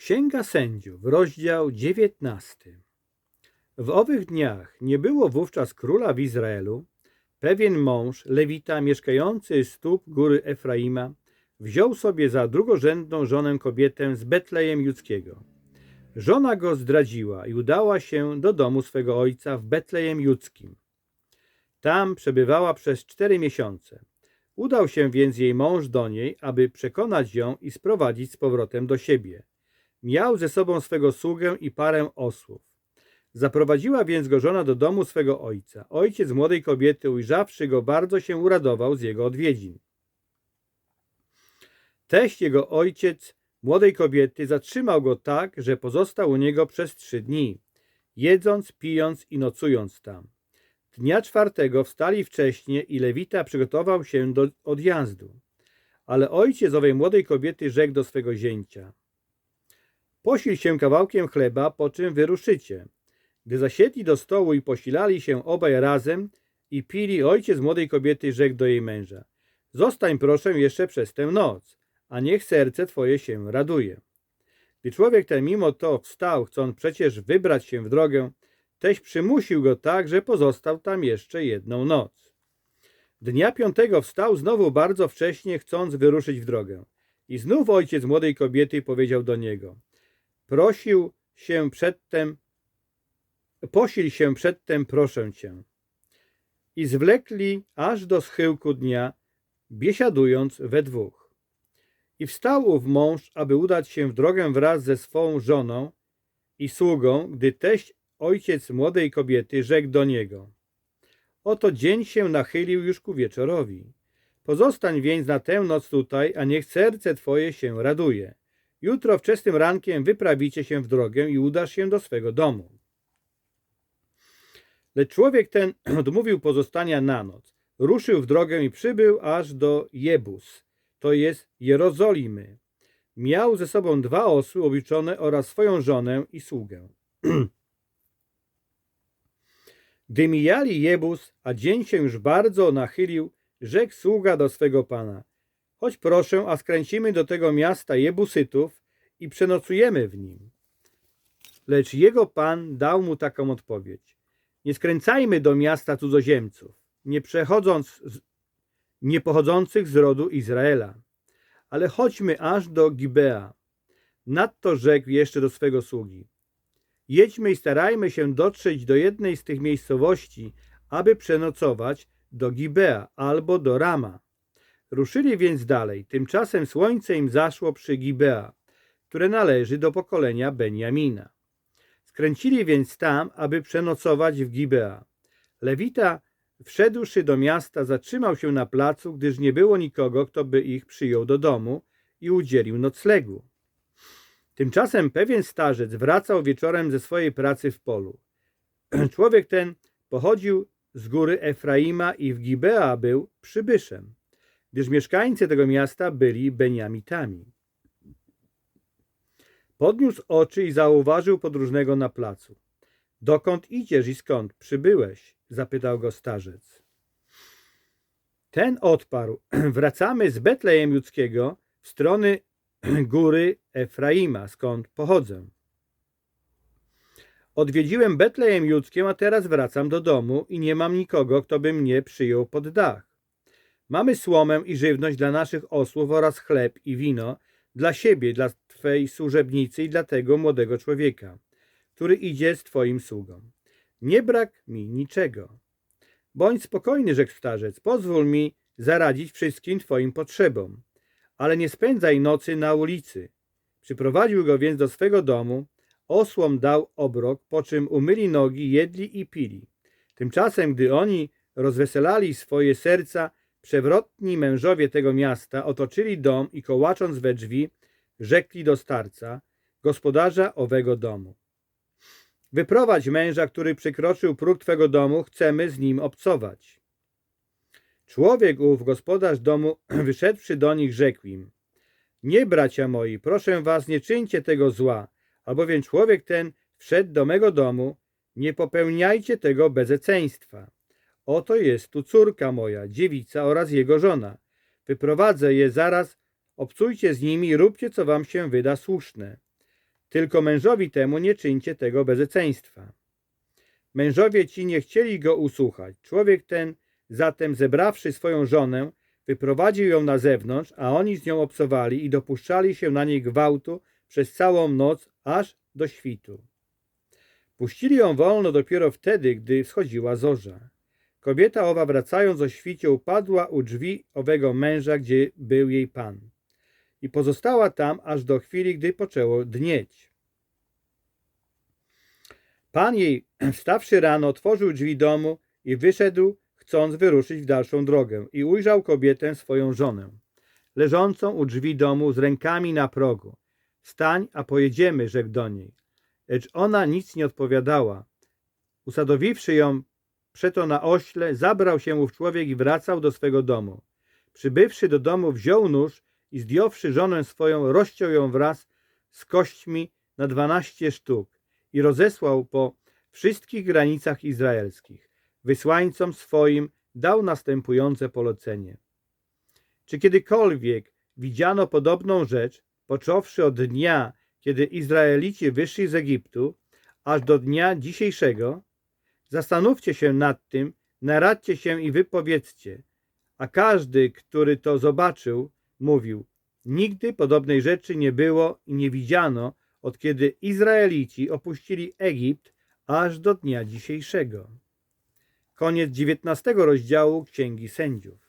Księga Sędziów, rozdział 19. W owych dniach nie było wówczas króla w Izraelu. Pewien mąż, lewita, mieszkający stóp góry Efraima, wziął sobie za drugorzędną żonę kobietę z Betlejem Judzkiego. Żona go zdradziła i udała się do domu swego ojca w Betlejem Judzkim. Tam przebywała przez cztery miesiące. Udał się więc jej mąż do niej, aby przekonać ją i sprowadzić z powrotem do siebie. Miał ze sobą swego sługę i parę osłów. Zaprowadziła więc go żona do domu swego ojca. Ojciec młodej kobiety, ujrzawszy go, bardzo się uradował z jego odwiedzin. Teść jego ojciec młodej kobiety zatrzymał go tak, że pozostał u niego przez trzy dni, jedząc, pijąc i nocując tam. Dnia czwartego wstali wcześnie i Lewita przygotował się do odjazdu. Ale ojciec owej młodej kobiety rzekł do swego zięcia – Posil się kawałkiem chleba, po czym wyruszycie. Gdy zasiedli do stołu i posilali się obaj razem i pili, ojciec młodej kobiety rzekł do jej męża: Zostań proszę jeszcze przez tę noc, a niech serce twoje się raduje. Gdy człowiek ten mimo to wstał, chcąc przecież wybrać się w drogę, teś przymusił go tak, że pozostał tam jeszcze jedną noc. Dnia piątego wstał znowu bardzo wcześnie, chcąc wyruszyć w drogę. I znów ojciec młodej kobiety powiedział do niego – prosił się przedtem, posil się przedtem, proszę cię. I zwlekli aż do schyłku dnia, biesiadując we dwóch. I wstał ów mąż, aby udać się w drogę wraz ze swą żoną i sługą, gdy teść ojciec młodej kobiety rzekł do niego. Oto dzień się nachylił już ku wieczorowi. Pozostań więc na tę noc tutaj, a niech serce twoje się raduje. Jutro wczesnym rankiem wyprawicie się w drogę i udasz się do swego domu. Lecz człowiek ten odmówił pozostania na noc. Ruszył w drogę i przybył aż do Jebus, to jest Jerozolimy. Miał ze sobą dwa osły obliczone oraz swoją żonę i sługę. Gdy mijali Jebus, a dzień się już bardzo nachylił, rzekł sługa do swego pana – Chodź proszę, a skręcimy do tego miasta Jebusytów i przenocujemy w nim. Lecz jego pan dał mu taką odpowiedź. Nie skręcajmy do miasta cudzoziemców, nie przechodząc, z, nie pochodzących z rodu Izraela, ale chodźmy aż do Gibea. Nadto rzekł jeszcze do swego sługi. Jedźmy i starajmy się dotrzeć do jednej z tych miejscowości, aby przenocować do Gibea albo do Rama Ruszyli więc dalej. Tymczasem słońce im zaszło przy Gibea, które należy do pokolenia Benjamina. Skręcili więc tam, aby przenocować w Gibea. Lewita, wszedłszy do miasta, zatrzymał się na placu, gdyż nie było nikogo, kto by ich przyjął do domu i udzielił noclegu. Tymczasem pewien starzec wracał wieczorem ze swojej pracy w polu. Człowiek ten pochodził z góry Efraima i w Gibea był przybyszem gdyż mieszkańcy tego miasta byli Beniamitami. Podniósł oczy i zauważył podróżnego na placu. Dokąd idziesz i skąd przybyłeś? zapytał go starzec. Ten odparł: Wracamy z Betlejem Judzkiego w strony góry Efraima, skąd pochodzę. Odwiedziłem Betlejem Judzkiem, a teraz wracam do domu i nie mam nikogo, kto by mnie przyjął pod dach. Mamy słomę i żywność dla naszych osłów oraz chleb i wino dla siebie, dla Twej służebnicy i dla tego młodego człowieka, który idzie z Twoim sługą. Nie brak mi niczego. Bądź spokojny, rzekł starzec, pozwól mi zaradzić wszystkim Twoim potrzebom, ale nie spędzaj nocy na ulicy. Przyprowadził go więc do swego domu, osłom dał obrok, po czym umyli nogi, jedli i pili. Tymczasem, gdy oni rozweselali swoje serca, Przewrotni mężowie tego miasta otoczyli dom i kołacząc we drzwi, rzekli do starca, gospodarza owego domu. Wyprowadź męża, który przekroczył próg twego domu, chcemy z nim obcować. Człowiek ów, gospodarz domu, wyszedłszy do nich, rzekł im, nie, bracia moi, proszę was, nie czyńcie tego zła, albowiem człowiek ten wszedł do mego domu, nie popełniajcie tego bezeceństwa. Oto jest tu córka moja, dziewica oraz jego żona. Wyprowadzę je zaraz, obcujcie z nimi i róbcie, co wam się wyda słuszne. Tylko mężowi temu nie czyńcie tego bezeceństwa. Mężowie ci nie chcieli go usłuchać. Człowiek ten zatem zebrawszy swoją żonę, wyprowadził ją na zewnątrz, a oni z nią obcowali i dopuszczali się na niej gwałtu przez całą noc, aż do świtu. Puścili ją wolno dopiero wtedy, gdy wschodziła zorza. Kobieta owa wracając o świcie upadła u drzwi owego męża, gdzie był jej pan. I pozostała tam aż do chwili, gdy poczęło dnieć. Pan jej, wstawszy rano, otworzył drzwi domu i wyszedł, chcąc wyruszyć w dalszą drogę. I ujrzał kobietę, swoją żonę, leżącą u drzwi domu z rękami na progu. Stań, a pojedziemy, rzekł do niej. Lecz ona nic nie odpowiadała. Usadowiwszy ją przeto na ośle, zabrał się ów człowiek i wracał do swego domu. Przybywszy do domu, wziął nóż i zdjąwszy żonę swoją, rozciął ją wraz z kośćmi na dwanaście sztuk i rozesłał po wszystkich granicach izraelskich. Wysłańcom swoim dał następujące polecenie. Czy kiedykolwiek widziano podobną rzecz, począwszy od dnia, kiedy Izraelici wyszli z Egiptu, aż do dnia dzisiejszego? Zastanówcie się nad tym, naradźcie się i wypowiedzcie. A każdy, który to zobaczył, mówił: Nigdy podobnej rzeczy nie było i nie widziano, od kiedy Izraelici opuścili Egipt aż do dnia dzisiejszego. Koniec XIX rozdziału Księgi Sędziów.